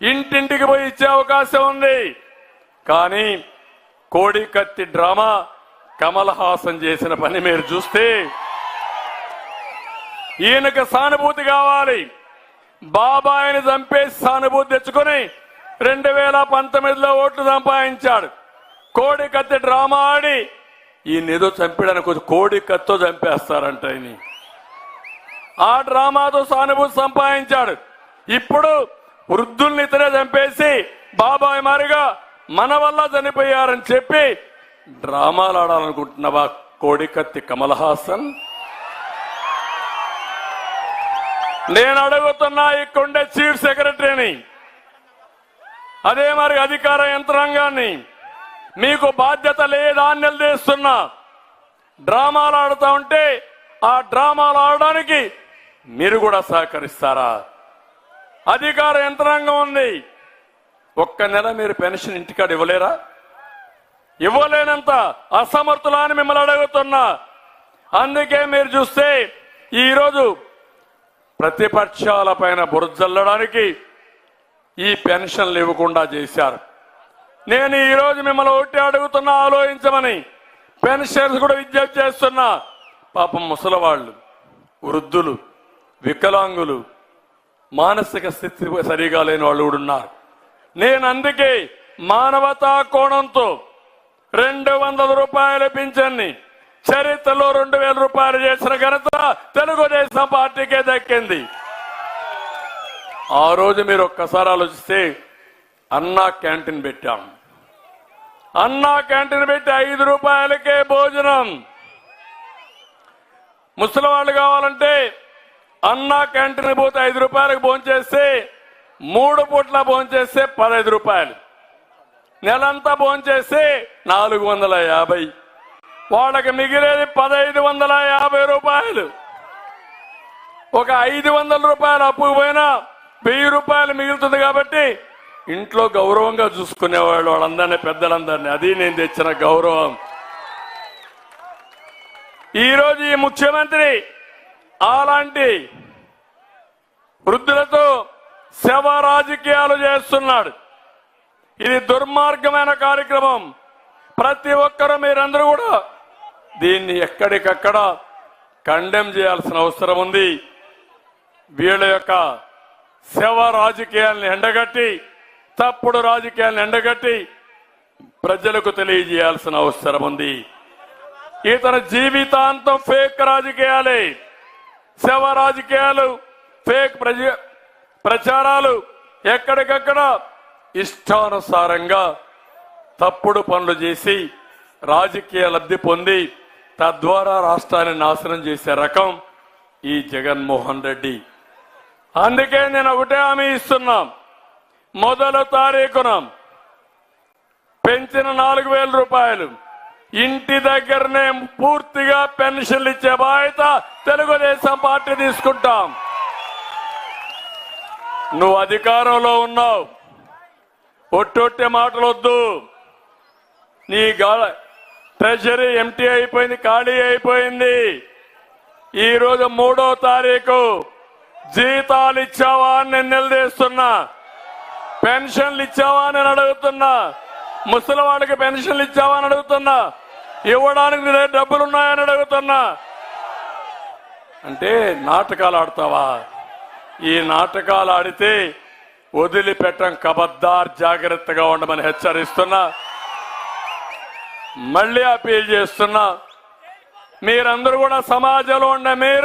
ఇంటింటికి పోయి ఇచ్చే అవకాశం ఉంది. కానీ కోడి కత్తి డ్రామా కమల్ హాసన్ చేసిన పని మీరు చూస్తే ఈయనకు సానుభూతి కావాలి. బాబాయిని చంపేసి సానుభూతి తెచ్చుకొని రెండు వేల పంతొమ్మిదిలో ఓట్లు సంపాదించాడు. కోడి కత్తి డ్రామా ఆడి ఈయన ఏదో చంపాడని కొంచెం కోడి కత్తో చంపేస్తారంట ఆయన ఆ డ్రామాతో సానుభూతి సంపాదించాడు. ఇప్పుడు వృద్ధుల్ని ఇతనే చంపేసి బాబాయ్ మారిగా మన వల్ల చనిపోయారని చెప్పి డ్రామాలు ఆడాలనుకుంటున్నావా కోడికత్తి కమల్ హాసన్ నేను అడుగుతున్నా ఇక్కడే చీఫ్ సెక్రటరీని. అదే మరి అధికార యంత్రాంగాన్ని. మీకు బాధ్యత లేదా అని నిలదీస్తున్నా డ్రామాలు ఆడుతా ఉంటే ఆ డ్రామాలు ఆడడానికి మీరు కూడా సహకరిస్తారా? అధికార యంత్రాంగం ఉంది. ఒక్క నెల మీరు పెన్షన్ ఇంటికాడ ఇవ్వలేరా? ఇవ్వలేనంత అసమర్థులా అని మిమ్మల్ని అడుగుతున్నా. అందుకే మీరు చూస్తే ఈరోజు ప్రతిపక్షాల పైన బురజల్లడానికి ఈ పెన్షన్లు ఇవ్వకుండా చేశారు. నేను ఈరోజు మిమ్మల్ని ఒకటి అడుగుతున్నా ఆలోచించమని. పెన్షన్స్ కూడా విజ్ఞప్తి చేస్తున్నా. పాపం ముసలవాళ్ళు వృద్ధులు వికలాంగులు మానసిక స్థితి సరిగా లేని వాళ్ళు కూడా ఉన్నారు. నేను అందుకే మానవతా కోణంతో రెండు వందల రూపాయల పింఛన్ని చరిత్రలో రెండు వేల రూపాయలు చేసిన ఘనత తెలుగుదేశం పార్టీకే దక్కింది. ఆ రోజు మీరు ఒక్కసారి ఆలోచిస్తే అన్నా క్యాంటీన్ పెట్టాం. అన్నా క్యాంటీన్ పెట్టి ఐదు రూపాయలకే భోజనం. ముసలి వాళ్ళు కావాలంటే అన్నా క్యాంటీన్ పోతే ఐదు రూపాయలకు భోంచేస్తే మూడు పూట్ల భోంచేస్తే పదహైదు రూపాయలు. నెలంతా భోంచేస్తే నాలుగు వందల యాభై. వాళ్ళకి మిగిలేది పదహైదు వందల యాభై రూపాయలు. ఒక ఐదు వందల రూపాయలు అప్పు పోయినా వెయ్యి రూపాయలు మిగులుతుంది కాబట్టి ఇంట్లో గౌరవంగా చూసుకునేవాళ్ళు వాళ్ళందరినీ పెద్దలందరినీ. అది నేను తెచ్చిన గౌరవం. ఈరోజు ఈ ముఖ్యమంత్రి అలాంటి వృద్ధులతో శవ రాజకీయాలు చేస్తున్నాడు. ఇది దుర్మార్గమైన కార్యక్రమం. ప్రతి ఒక్కరూ మీరందరూ కూడా దీన్ని ఎక్కడికక్కడ కండెమ్ చేయాల్సిన అవసరం ఉంది. వీళ్ళ యొక్క శవ రాజకీయాలను ఎండగట్టి తప్పుడు రాజకీయాలను ఎండగట్టి ప్రజలకు తెలియజేయాల్సిన అవసరం ఉంది. ఇతని జీవితాంతం ఫేక్ రాజకీయాలే. శవ రాజకీయాలు ఫేక్ ప్రజ ప్రచారాలు ఎక్కడికక్కడ ఇష్టానుసారంగా తప్పుడు పనులు చేసి రాజకీయ లబ్ధి పొంది తద్వారా రాష్ట్రాన్ని నాశనం చేసే రకం ఈ జగన్మోహన్ రెడ్డి. అందుకే నేను ఒకటే హామీ ఇస్తున్నాం. మొదల తారీఖున పెంచిన నాలుగు వేల రూపాయలు ఇంటి దగ్గరనే పూర్తిగా పెన్షన్లు ఇచ్చే బాధ్యత తెలుగుదేశం పార్టీ తీసుకుంటాం. నువ్వు అధికారంలో ఉన్నావు. ఒట్టొట్టే మాటలు వద్దు నీ గాల ట్రెజరీ ఎంటీ అయిపోయింది ఖాళీ అయిపోయింది. ఈరోజు మూడో తారీఖు జీతాలు ఇచ్చావా అని నేను నిలదీస్తున్నా. పెన్షన్లు ఇచ్చావా అని నేను అడుగుతున్నా. ముసలి వాళ్ళకి పెన్షన్లు ఇచ్చావా అని అడుగుతున్నా. ఇవ్వడానికి నీ డబ్బులు ఉన్నాయని అడుగుతున్నా. అంటే నాటకాలు ఆడతావా? ఈ నాటకాలు ఆడితే వదిలిపెట్టం కబద్దార్ జాగ్రత్తగా ఉండమని హెచ్చరిస్తున్నా. మళ్ళీ అపీల్ చేస్తున్నా. మీరందరూ కూడా సమాజంలో ఉండే మీరు